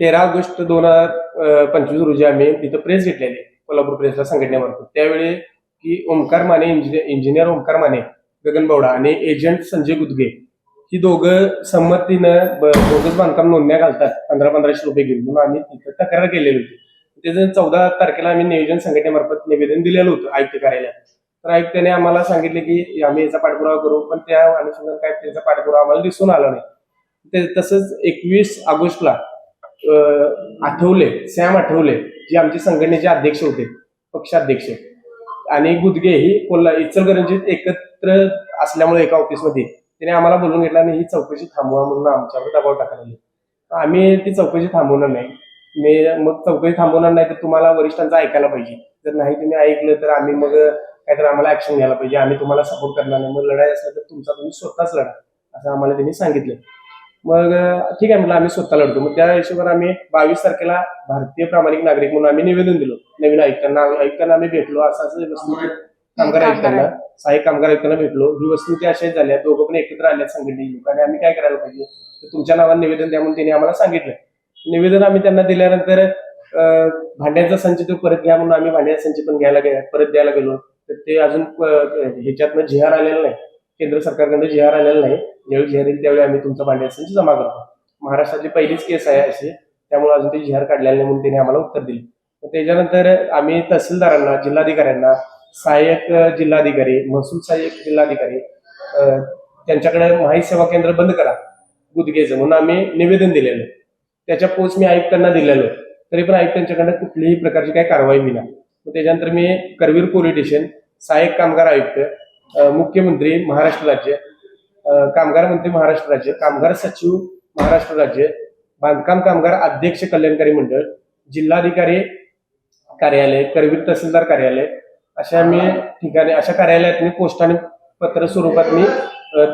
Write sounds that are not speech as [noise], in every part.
तेरा ऑगस्ट दोन हजार पंचवीस रोजी आम्ही तिथं प्रेस घेतलेली कोल्हापूर प्रेसला संघटनेमार्फत. त्यावेळी की ओंकार माने इंजिनियर ओंकार माने गगन बावडा आणि एजंट संजय गुदगे ही दोघं संमतीनं बोगस बांधकाम नोंदण्या घालतात पंधरा पंधराशे रुपये घेऊन. म्हणून आम्ही तिथं तक्रार केलेली होती. त्याचं चौदा तारखेला आम्ही नियोजन संघटनेमार्फत निवेदन दिलेलं होतं आयुक्त कार्यालयात. तर आयुक्ताने आम्हाला सांगितले की आम्ही याचा पाठपुरावा करू पण त्या अनुषंगाने काय त्याचा पाठपुरावा आम्हाला दिसून आला नाही. तसंच एकवीस ऑगस्टला आठवले सॅम आठवले जे आमचे संघटनेचे अध्यक्ष होते पक्षाध्यक्ष. आणि गुदगे ही कोल्हा इचलकरंजीत एकत्र असल्यामुळे एका ऑफिसमध्ये त्याने आम्हाला बोलून घेतलं आणि ही चौकशी थांबवा म्हणून आमच्यावर दबाव टाकला आम्ही ती चौकशी थांबवणार नाही. मी मग चौकशी थांबवणार नाही तर तुम्हाला वरिष्ठांचं ऐकायला पाहिजे. जर नाही तुम्ही ऐकलं तर आम्ही मग काहीतरी आम्हाला ऍक्शन घ्यायला पाहिजे. आम्ही तुम्हाला सपोर्ट करणार नाही. मग लढाई असला तर तुमचा तुम्ही स्वतःच लढा असं आम्हाला त्यांनी सांगितलं. मग ठीक आहे म्हटलं आम्ही स्वतः लढतो. मग त्या हिशोबाने आम्ही बावीस तारखेला भारतीय प्रामाणिक नागरिक म्हणून आम्ही निवेदन दिलो. नवीन आयुक्तांना आयुक्तांना आम्ही भेटलो. असं असं वस्तुस्थिती कामगार आयुक्तांना सहाय्यक कामगार आयुक्तांना भेटलो. ही वस्तुस्थिती अशाच झाल्या दोघं पण एकत्र आल्या संघटनेची लोक आणि आम्ही काय करायला पाहिजे? तर तुमच्या नावाने निवेदन द्या म्हणून त्यांनी आम्हाला सांगितलं. निवेदन आम्ही त्यांना दिल्यानंतर भांड्यांचा संच तो परत घ्या म्हणून आम्ही भांड्याचा संच पण घ्यायला परत द्यायला गेलो. तर ते अजून ह्याच्यातनं जिहार आलेलं नाही. केंद्र सरकारकडून जिहार आलेला नाही. ज्यावेळी जिहार येईल त्यावेळी आम्ही तुमचा भांड्याचा जमा करतो. महाराष्ट्रातली पहिलीच केस आहे अशी. त्यामुळे अजून ते जिहार काढलेला नाही म्हणून त्यांनी आम्हाला उत्तर दिले. त्याच्यानंतर आम्ही तहसीलदारांना जिल्हाधिकाऱ्यांना सहाय्यक जिल्हाधिकारी महसूल सहाय्यक जिल्हाधिकारी त्यांच्याकडे माहिती सेवा केंद्र बंद करा. गुदगेचं. म्हणून आम्ही निवेदन दिलेलं. त्याच्या पोच मी आयुक्तांना दिलेलो. तरी पण आयुक्तांच्याकडे कुठलीही प्रकारची काही कारवाई विना त्याच्यानंतर मी करवीर पोलीस स्टेशन सहाय्यक कामगार आयुक्त मुख्यमंत्री महाराष्ट्र राज्य कामगार मंत्री महाराष्ट्र राज्य कामगार सचिव महाराष्ट्र राज्य बांधकाम कामगार अध्यक्ष कल्याणकारी मंडळ जिल्हाधिकारी कार्यालय करवीर तहसीलदार कार्यालय अशा मी ठिकाणी अशा कार्यालयात मी पोस्टाने पत्र स्वरूपात मी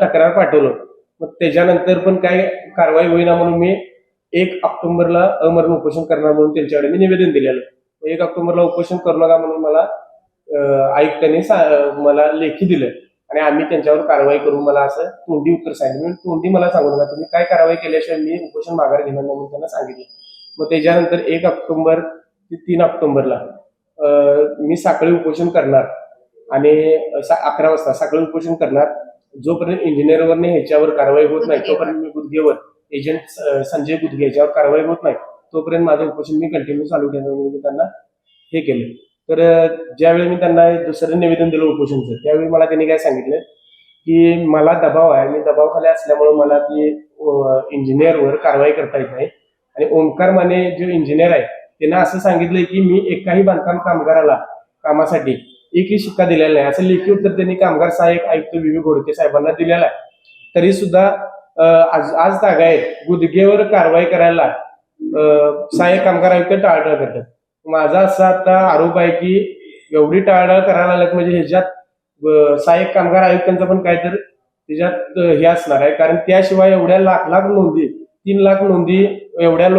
तक्रार पाठवलं. मग त्याच्यानंतर पण काय कारवाई होईना म्हणून मी एक ऑक्टोबरला अमरण उपोषण करणार म्हणून त्यांच्याकडे मी निवेदन दिलेलं. मग एक ऑक्टोबरला उपोषण करू नका म्हणून मला आयुक्तांनी मला लेखी दिलं आणि आम्ही त्यांच्यावर कारवाई करू मला असं तोंडी उत्तर सांगितलं. मी तोंडी मला सांगू नका तुम्ही काय कारवाई केल्याशिवाय मी उपोषण माघार घेणार नाही म्हणून त्यांना सांगितलं. मग त्याच्यानंतर एक ऑक्टोबर ते तीन ऑक्टोबरला मी साखळी उपोषण करणार. आणि अकरा वाजता साखळी उपोषण करणार. जोपर्यंत इंजिनियरवरने ह्याच्यावर कारवाई होत नाही तोपर्यंत मी गुदगेवर एजंट संजय गुदगे याच्यावर कारवाई होत नाही. तोपर्यंत माझं उपोषण मी कंटिन्यू चालू ठेवणार त्यांना हे केलं. तर ज्यावेळी मी त्यांना दुसरं निवेदन दिलं उपोषणचं त्यावेळी मला त्यांनी काय सांगितलं की मला दबाव आहे मी दबावाखाली असल्यामुळे मला ती इंजिनियरवर कारवाई करता येत नाही. आणि ओंकार माने जो इंजिनियर आहे त्यांना असं सांगितलंय की मी एकाही बांधकाम कामगाराला कामासाठी एकही शिक्का दिलेला नाही. असं लेखी उत्तर त्यांनी कामगार सहाय्यक आयुक्त विवी घोडके साहेबांना दिलेला आहे. तरी सुद्धा आज आज जागा आहेत गुदगेवर कारवाई करायला सहाय्यक कामगार आयुक्त टाळटाळ करतात. माझा असा आता आरोप आहे की एवढी टाळटाळ करायला लागत म्हणजे ह्याच्यात सहाय्यक कामगार आयुक्तांचा पण काहीतरी त्याच्यात हे असणार आहे. कारण त्याशिवाय एवढ्या लाख लाख नोंदी तीन लाख नोंदी एवढ्या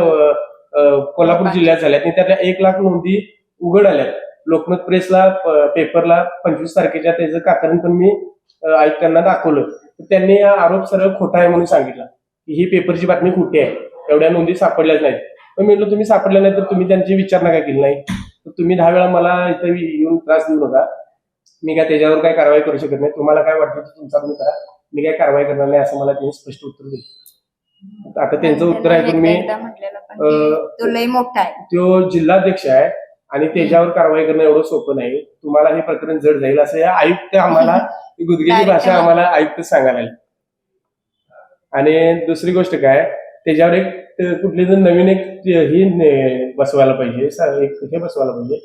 कोल्हापूर जिल्ह्यात झाल्यात आणि त्यातल्या एक लाख नोंदी उघड आल्यात. लोकमत प्रेसला पेपरला पंचवीस तारखेच्या त्याचं कातरण पण मी आयुक्तांना दाखवलं. तर त्यांनी हा आरोप सरळ खोटा आहे म्हणून सांगितला. की ही पेपरची बातमी खोटी आहे. एवढ्या नोंदी सापडल्याच नाहीत. पण म्हटलं तुम्ही सापडल्या नाही तर तुम्ही त्यांची विचारणा काय केली नाही? तर तुम्ही दहा वेळा मला इथं येऊन त्रास देऊ नका. मी काय त्याच्यावर काय कारवाई करू शकत नाही. तुम्हाला काय वाटतं तुमचा तुम्ही करा. मी काय कारवाई करणार नाही असं मला त्यांनी स्पष्ट उत्तर दिलं. आता त्यांचं उत्तर आहे मी अं, ते- तो लय मोठा आहे. तो जिल्हाध्यक्ष आहे आणि त्याच्यावर कारवाई करणं एवढं सोपं नाही. तुम्हाला हे प्रकरण जड जाईल असं या आयुक्त आम्हाला [laughs] गुदगेची भाषा आम्हाला आयुक्त सांगायला. आणि दुसरी गोष्ट काय त्याच्यावर एक कुठली जर नवीन एक ही बसवायला पाहिजे. एक हे बसवायला पाहिजे.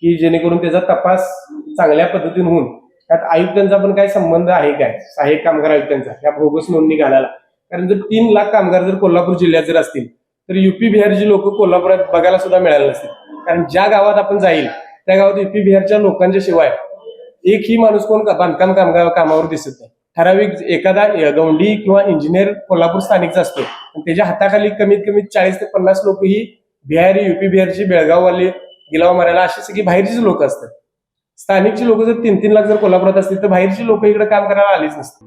की जेणेकरून त्याचा तपास चांगल्या पद्धतीने होऊन त्यात आयुक्तांचा पण काय संबंध आहे काय? सहाय्यक कामगार आयुक्तांचा. या बोगस नोंदणी घालायला. कारण जर तीन लाख कामगार जर कोल्हापूर जिल्ह्यात जर असतील तर युपी बिहारची लोक कोल्हापुरात बघायला सुद्धा मिळाले नसतील. कारण ज्या गावात आपण जाईल त्या गावात युपी बिहारच्या लोकांच्या शिवाय एकही माणूस कोण का- बांधकाम कामगार कामावर दिसत नाही. ठराविक एखादा गौंडी किंवा इंजिनियर कोल्हापूर स्थानिकचा असतो. त्याच्या हाताखाली कमीत कमी चाळीस ते पन्नास लोक ही बिहारी युपी बिहारची बेळगाववाली गिलाव मारायला अशी सगळी बाहेरचीच लोक असतात. स्थानिकची लोक जर तीन तीन लाख जर कोल्हापुरात असतील तर बाहेरची लोक इकडे काम करायला आलीच नसतात.